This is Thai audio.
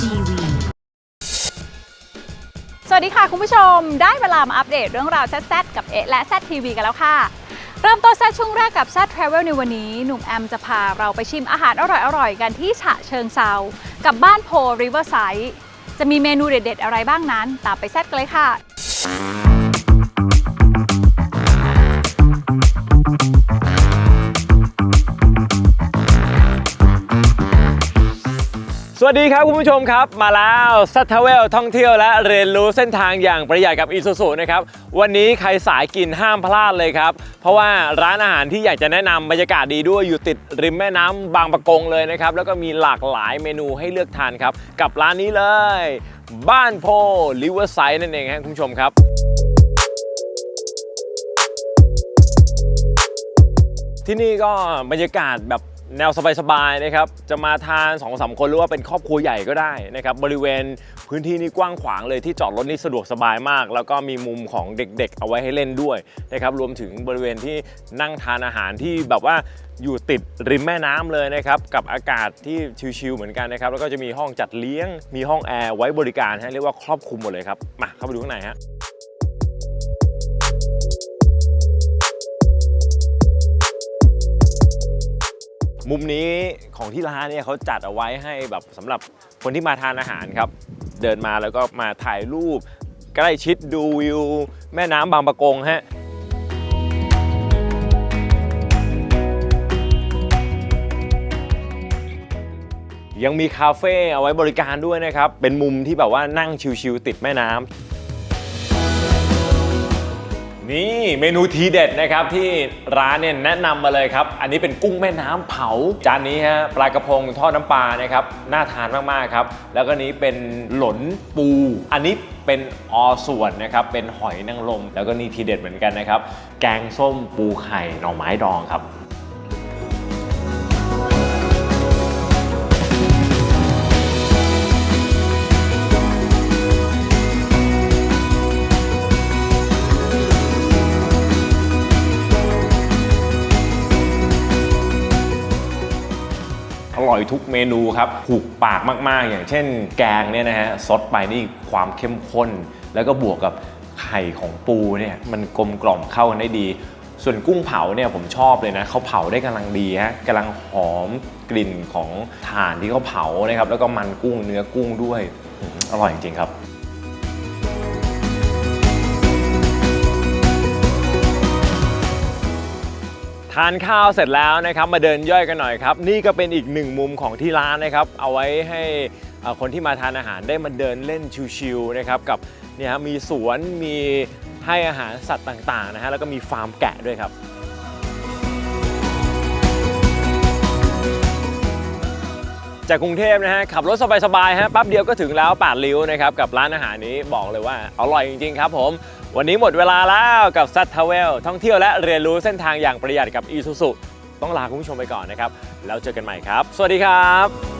TV สวัสดีค่ะคุณผู้ชม ได้เวลามาอัปเดตเรื่องราวแซดกับเอะและแซดทีวีกันแล้วค่ะ เริ่มต้นแซดช่วงแรกกับแซดทราเวลในวันนี้ หนุ่มแอมจะพาเราไปชิมอาหารอร่อยๆ กันที่ฉะเชิงเซา กับบ้านโพริเวอร์ไซด์จะมีเมนูเด็ดๆ อะไรบ้างนั้น ตามไปแซดกันเลยค่ะ วัสดีครับคุณผู้ชมครับ มาแล้วซัตเทเวลท่องเที่ยวและเรียนรู้เส้นทางอย่างประหยัดกับอีซูซูนะครับวันนี้ใครสายกินห้ามพลาดเลยครับ เพราะว่าร้านอาหารที่อยากจะแนะนำบรรยากาศดีด้วยอยู่ติดริมแม่น้ำบางปะกงเลยนะครับ แล้วก็มีหลากหลายเมนูให้เลือกทานครับ กับร้านนี้เลย บ้านโพลิเวอร์ไซด์นั่นเองครับคุณผู้ชมครับ ที่นี่ก็บรรยากาศแบบ แนวสบายๆนะครับ จะมาทาน2อสคนหรือว่าเป็นครอบครัวใหญ่ก็ได้นะครับ บริเวณพื้นที่นี้กว้างขวางเลยที่จอดรถนี่สะดวกสบายมาก แล้วก็มีมุมของเด็กๆ เอาไว้ให้เล่นด้วยนะครับ รวมถึงบริเวณที่นั่งทานอาหารที่แบบว่าอยู่ติดริมแม่น้ำเลยนะครับ กับอากาศที่ชิลๆเหมือนกันนะครับ แล้วก็จะมีห้องจัดเลี้ยง มีห้องแอร์ไว้บริการฮะเรียกว่าครอบคลุมหมดเลยครับ มาเข้าไปดูข้างในฮะ มุมนี้ของที่ร้านเนี่ยเขาจัดเอาไว้ให้แบบสำหรับคนที่มาทานอาหารครับ เดินมาแล้วก็มาถ่ายรูป ใกล้ชิดดูวิว แม่น้ำบางปะกงฮะยังมีคาเฟ่เอาไว้บริการด้วยนะครับ เป็นมุมที่แบบว่านั่งชิลๆติดแม่น้ำ นี่เมนูทีเด็ดนะครับที่ร้านเนี่ยแนะนำมาเลยครับ อันนี้เป็นกุ้งแม่น้ำเผา จานนี้ฮะปลากระพงทอดน้ำปลานะครับน่าทานมากๆครับ แล้วก็นี้เป็นหลนปู อันนี้เป็นอส่วนนะครับเป็นหอยนางรมแล้วก็นี่ทีเด็ดเหมือนกันนะครับ แกงส้มปูไข่หน่อไม้ดองครับ ร่อยทุกเมนูครับถูกปากมากๆ อย่างเช่น แกงเนี่ยนะฮะซดไปนี่ความเข้มข้น แล้วก็บวกกับไข่ของปูเนี่ยมันกลมกล่อมเข้ากันได้ดี ส่วนกุ้งเผาเนี่ยผมชอบเลยนะเขาเผาได้กำลังดีฮะกำลังหอมกลิ่นของถ่านที่เขาเผานะครับแล้วก็มันกุ้งเนื้อกุ้งด้วยอืมอร่อยจริงๆครับ ทานข้าวเสร็จแล้วนะครับมาเดินย่อยกันหน่อยครับ นี่ก็เป็นอีกหนึ่งมุมของที่ร้านนะครับ เอาไว้ให้คนที่มาทานอาหารได้มาเดินเล่นชิวๆนะครับกับเนี่ยมีสวนมีให้อาหารสัตว์ต่างๆนะฮะแล้วก็มีฟาร์มแกะด้วยครับ จากกรุงเทพนะฮะขับรถสบายๆฮะแป๊บเดียวก็ถึงแล้วปาดริ้วนะครับกับร้านอาหารนี้บอกเลยว่าอร่อยจริงๆครับผม วันนี้หมดเวลาแล้วกับซัตท a เวลท่องเที่ยวและเรียนรู้เส้นทางอย่างประหยัดกับอีซูซุต้องลาคุณผู้ชมไปก่อนนะครับแล้วเจอกันใหม่ครับ สวัสดีครับ